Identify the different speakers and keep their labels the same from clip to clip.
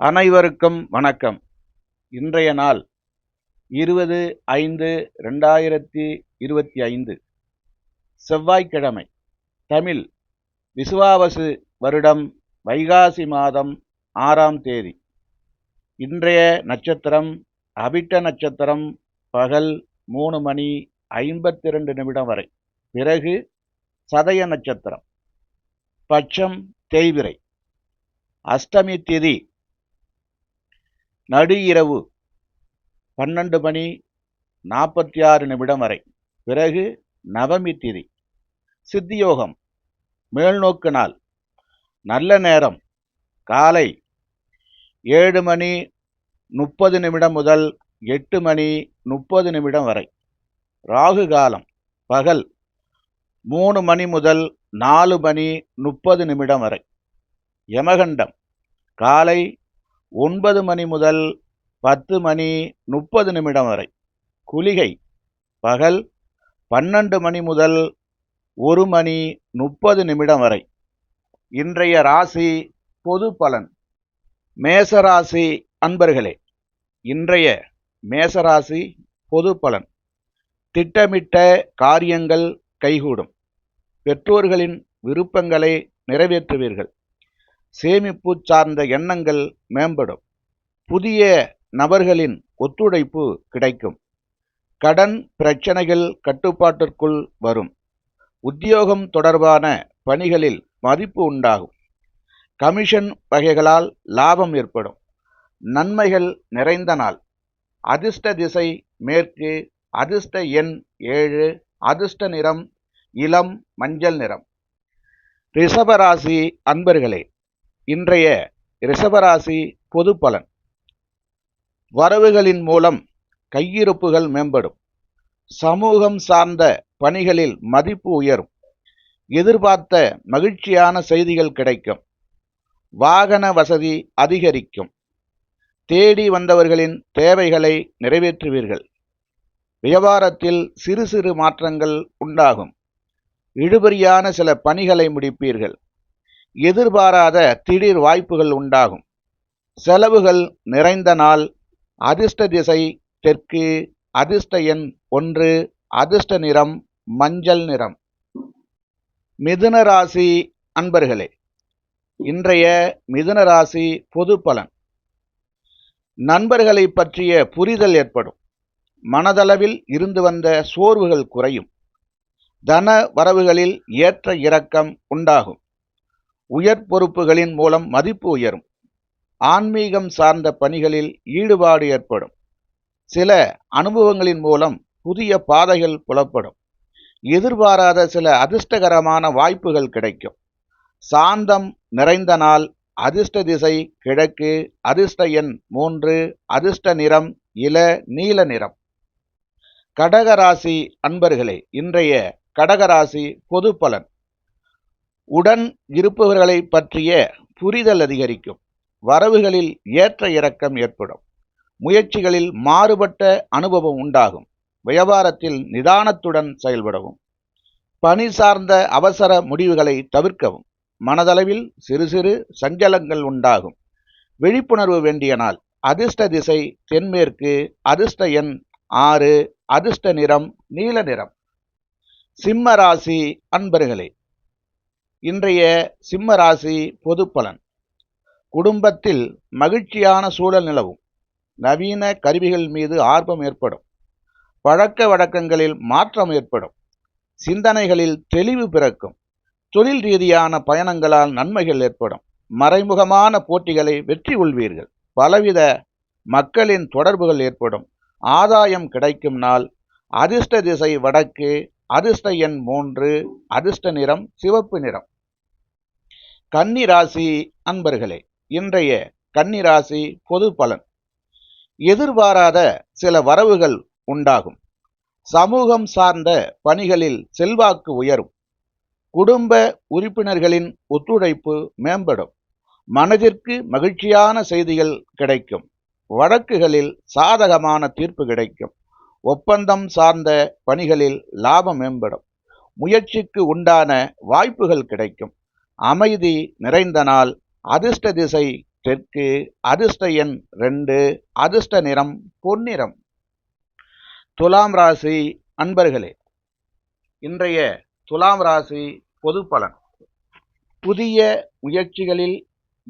Speaker 1: அனைவருக்கும் வணக்கம். இன்றைய நாள் இருபது ஐந்து ரெண்டாயிரத்தி இருபத்தி ஐந்து. செவ்வாய்க்கிழமை. தமிழ் விசுவாவசு வருடம் வைகாசி மாதம் ஆறாம் தேதி. இன்றைய நட்சத்திரம் அபிட்ட நட்சத்திரம் பகல் மூணு மணி ஐம்பத்தி ரெண்டு நிமிடம் வரை. பிறகு சதய நட்சத்திரம். பட்சம் தேய்விரை அஷ்டமி திதி நடு இரவு பன்னெண்டு மணி நாற்பத்தி ஆறு நிமிடம் வரை. பிறகு நவமி திதி. சித்தியோகம். மேல்நோக்கு நாள். நல்ல நேரம். காலை ஏழு மணி முப்பது நிமிடம் முதல் எட்டு மணி முப்பது நிமிடம் வரை. ராகு காலம். பகல் மூணு மணி முதல் நாலு மணி முப்பது நிமிடம் வரை. யமகண்டம். காலை ஒன்பது மணி முதல் பத்து மணி முப்பது நிமிடம் வரை. குளிகை. பகல் பன்னெண்டு மணி முதல் ஒரு மணி முப்பது நிமிடம் வரை. இன்றைய ராசி பொது பலன். மேசராசி அன்பர்களே இன்றைய மேசராசி பொது பலன். திட்டமிட்ட காரியங்கள் கைகூடும். பெற்றோர்களின் விருப்பங்களை நிறைவேற்றுவீர்கள். சேமிப்பு சார்ந்த எண்ணங்கள் மேம்படும். புதிய நபர்களின் ஒத்துழைப்பு கிடைக்கும். கடன் பிரச்சனைகள் கட்டுப்பாட்டிற்குள் வரும். உத்தியோகம் தொடர்பான பணிகளில் மதிப்பு உண்டாகும். கமிஷன் வகைகளால் லாபம் ஏற்படும். நன்மைகள் நிறைந்த நாள். அதிர்ஷ்ட திசை மேற்கு அதிர்ஷ்ட எண் ஏழு அதிர்ஷ்ட நிறம் இளம் மஞ்சள் நிறம். ரிஷபராசி அன்பர்களே இன்றைய ரிஷபராசி பொது பலன். வரவுகளின் மூலம் கையிருப்புகள் மேம்படும். சமூகம் சார்ந்த பணிகளில் மதிப்பு உயரும். எதிர்பார்த்த மகிழ்ச்சியான செய்திகள் கிடைக்கும். வாகன வசதி அதிகரிக்கும். தேடி வந்தவர்களின் தேவைகளை நிறைவேற்றுவீர்கள். வியாபாரத்தில் சிறு சிறு மாற்றங்கள் உண்டாகும். இழுபறியான சில பணிகளை முடிப்பீர்கள். எதிர்பாராத திடீர் வாய்ப்புகள் உண்டாகும். செலவுகள் நிறைந்த நாள் அதிர்ஷ்ட திசை தெற்கு அதிர்ஷ்ட எண் ஒன்று அதிர்ஷ்ட நிறம் மஞ்சள் நிறம். மிதுன ராசி அன்பர்களே இன்றைய மிதுன ராசி பொது பலன். நண்பர்களை பற்றிய புரிதல் ஏற்படும். மனதளவில் இருந்து வந்த சோர்வுகள் குறையும். தன வரவுகளில் ஏற்ற இறக்கம் உண்டாகும். உயர் பொறுப்புகளின் மூலம் மதிப்பு உயரும். ஆன்மீகம் சார்ந்த பணிகளில் ஈடுபாடு ஏற்படும். சில அனுபவங்களின் மூலம் புதிய பாதைகள் புலப்படும். எதிர்பாராத சில அதிர்ஷ்டகரமான வாய்ப்புகள் கிடைக்கும். சாந்தம் நிறைந்த நாள் அதிர்ஷ்ட திசை கிழக்கு அதிர்ஷ்ட எண் மூன்று அதிர்ஷ்ட நிறம் இள நீல நிறம். கடகராசி அன்பர்களே இன்றைய கடகராசி பொது பலன். உடன் இருப்பவர்களை பற்றிய புரிதல் அதிகரிக்கும். வரவுகளில் ஏற்ற இறக்கம் ஏற்படும். முயற்சிகளில் மாறுபட்ட அனுபவம் உண்டாகும். வியாபாரத்தில் நிதானத்துடன் செயல்படவும். பணி சார்ந்த அவசர முடிவுகளை தவிர்க்கவும். மனதளவில் சிறு சிறு சஞ்சலங்கள் உண்டாகும். விழிப்புணர்வு வேண்டிய நாள். அதிர்ஷ்ட திசை தென்மேற்கு அதிர்ஷ்ட எண் ஆறு அதிர்ஷ்ட நிறம் நீல நிறம். சிம்ம ராசி அன்பர்களே இன்றைய சிம்ம ராசி பொது பலன். குடும்பத்தில் மகிழ்ச்சியான சூழல் நிலவும். நவீன கருவிகள் மீது ஆர்வம் ஏற்படும். பழக்க வழக்கங்களில் மாற்றம் ஏற்படும். சிந்தனைகளில் தெளிவு பிறக்கும். தொழில் ரீதியான பயணங்களால் நன்மைகள் ஏற்படும். மறைமுகமான போட்டிகளை வெற்றி கொள்வீர்கள். பலவித மக்களின் தொடர்புகள் ஏற்படும். ஆதாயம் கிடைக்கும் நாள். அதிர்ஷ்ட திசை வடக்கு அதிர்ஷ்ட எண் மூன்று அதிர்ஷ்ட நிறம் சிவப்பு நிறம். கன்னிராசி அன்பர்களே இன்றைய கன்னிராசி பொது பலன். எதிர்பாராத சில வரவுகள் உண்டாகும். சமூகம் சார்ந்த பணிகளில் செல்வாக்கு உயரும். குடும்ப உறுப்பினர்களின் ஒத்துழைப்பு மேம்படும். மனதிற்கு மகிழ்ச்சியான செய்திகள் கிடைக்கும். வழக்குகளில் சாதகமான தீர்ப்பு கிடைக்கும். ஒப்பந்தம் சார்ந்த பணிகளில் லாபம் மேம்படும். முயற்சிக்கு உண்டான வாய்ப்புகள் கிடைக்கும். அமைதி நிறைந்த நாள் அதிர்ஷ்ட திசை தெற்கு அதிர்ஷ்ட எண் ரெண்டு அதிர்ஷ்ட நிறம் பொன்னிறம். துலாம் ராசி அன்பர்களே இன்றைய துலாம் ராசி பொது பலன். புதிய முயற்சிகளில்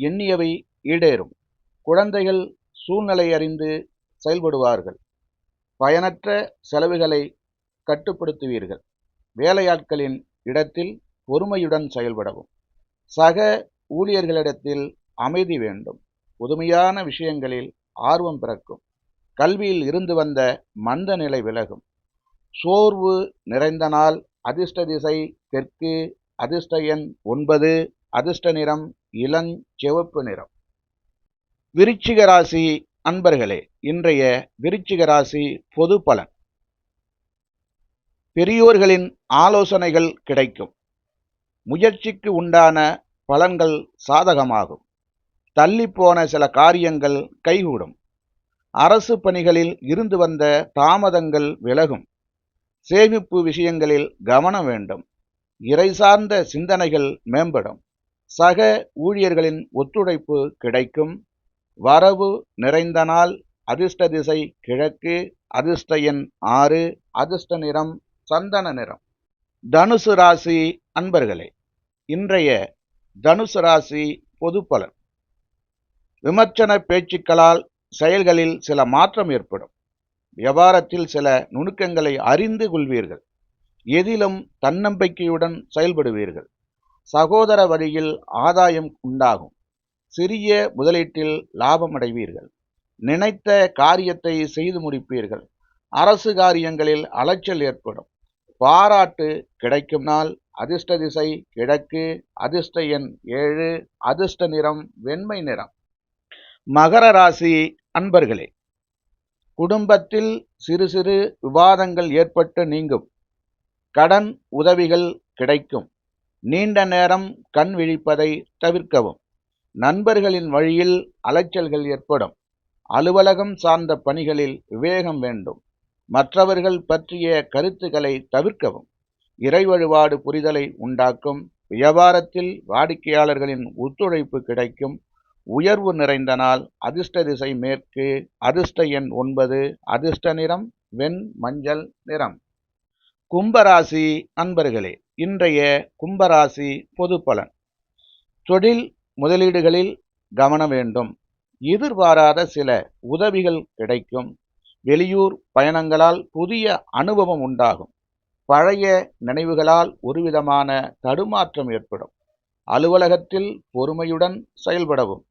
Speaker 1: எண்ணியவை ஈடேறும். குழந்தைகள் சூழ்நிலை அறிந்து செயல்படுவார்கள். பயனற்ற செலவுகளை கட்டுப்படுத்துவீர்கள். வேலையாட்களின் இடத்தில் பொறுமையுடன் செயல்படவும். சக ஊழியர்களிடத்தில் அமைதி வேண்டும். புதுமையான விஷயங்களில் ஆர்வம் பிறக்கும். கல்வியில் இருந்து வந்த மந்த நிலை விலகும். சோர்வு நிறைந்த நாள் அதிர்ஷ்ட திசை தெற்கு அதிர்ஷ்ட எண் ஒன்பது அதிர்ஷ்ட நிறம் இளஞ்சிவப்பு நிறம். விருச்சிக ராசி அன்பர்களே இன்றைய விருச்சிக ராசி பொது பலன். பெரியோர்களின் ஆலோசனைகள் கிடைக்கும். முயற்சிக்கு உண்டான பலன்கள் சாதகமாகும். தள்ளிப்போன சில காரியங்கள் கைகூடும். அரசு பணிகளில் இருந்து வந்த தாமதங்கள் விலகும். சேமிப்பு விஷயங்களில் கவனம் வேண்டும். இறை சார்ந்த சிந்தனைகள் மேம்படும். சக ஊழியர்களின் ஒத்துழைப்பு கிடைக்கும். வரவு நிறைந்த நாள் அதிர்ஷ்ட திசை கிழக்கு அதிர்ஷ்ட எண் ஆறு அதிர்ஷ்ட நிறம் சந்தன நிறம். தனுசு ராசி அன்பர்களே இன்றைய தனுசு ராசி பொது பலன். விமர்சன பேச்சுக்களால் செயல்களில் சில மாற்றம் ஏற்படும். வியாபாரத்தில் சில நுணுக்கங்களை அறிந்து கொள்வீர்கள். எதிலும் தன்னம்பிக்கையுடன் செயல்படுவீர்கள். சகோதர வழியில் ஆதாயம் உண்டாகும். சிறிய முதலீட்டில் லாபம் அடைவீர்கள் நினைத்த காரியத்தை செய்து முடிப்பீர்கள். அரசு காரியங்களில் அலைச்சல் ஏற்படும். பாராட்டு கிடைக்கும் நாள். அதிர்ஷ்ட திசை கிழக்கு. அதிர்ஷ்ட எண் ஏழு. அதிர்ஷ்ட நிறம் வெண்மை நிறம். மகர ராசி அன்பர்களே குடும்பத்தில் சிறு சிறு விவாதங்கள் ஏற்பட்டு நீங்கும். கடன் உதவிகள் கிடைக்கும். நீண்ட நேரம் கண் விழிப்பதை தவிர்க்கவும். நண்பர்களின் வழியில் அலைச்சல்கள் ஏற்படும். அலுவலகம் சார்ந்த பணிகளில் விவேகம் வேண்டும். மற்றவர்கள் பற்றிய கருத்துக்களை தவிர்க்கவும். இறை வழிபாடு புரிதலை உண்டாக்கும். வியாபாரத்தில் வாடிக்கையாளர்களின் ஒத்துழைப்பு கிடைக்கும். உயர்வு நிறைந்த நாள் அதிர்ஷ்ட திசை மேற்கு அதிர்ஷ்ட எண் ஒன்பது அதிர்ஷ்ட நிறம் வெண் மஞ்சள் நிறம். கும்பராசி அன்பர்களே இன்றைய கும்பராசி பொது பலன் தொழில் முதலீடுகளில் கவனம் வேண்டும். எதிர்பாராத சில உதவிகள் கிடைக்கும். வெளியூர் பயணங்களால் புதிய அனுபவம் உண்டாகும். பழைய நினைவுகளால் ஒருவிதமான தடுமாற்றம் ஏற்படும். அலுவலகத்தில் பொறுமையுடன் செயல்படவும்.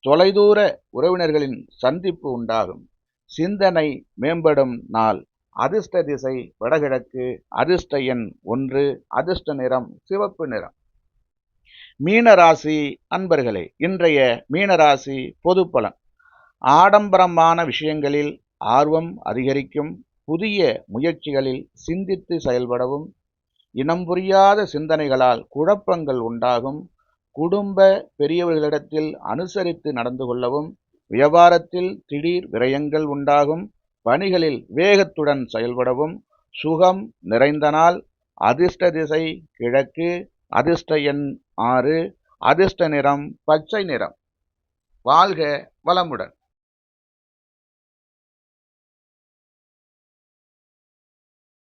Speaker 1: தொலைதூர உறவினர்களின் சந்திப்பு உண்டாகும். சிந்தனை மேம்படும் நாள். அதிர்ஷ்ட திசை வடகிழக்கு. அதிர்ஷ்ட எண் ஒன்று. அதிர்ஷ்ட நிறம் சிவப்பு நிறம். மீனராசி அன்பர்களே இன்றைய மீனராசி பொது பலன். ஆடம்பரமான விஷயங்களில் ஆர்வம் அதிகரிக்கும் புதிய முயற்சிகளில் சிந்தித்து செயல்படவும் இனம் புரியாத சிந்தனைகளால் குழப்பங்கள் உண்டாகும் குடும்ப பெரியவர்களிடத்தில் அனுசரித்து நடந்து கொள்ளவும் வியாபாரத்தில் திடீர் விரயங்கள் உண்டாகும் பணிகளில் வேகத்துடன் செயல்படவும் சுகம் நிறைந்த நாள் அதிர்ஷ்ட திசை கிழக்கு அதிர்ஷ்ட எண் ஆறு அதிர்ஷ்ட நிறம் பச்சை நிறம். வாழ்க வளமுடன்.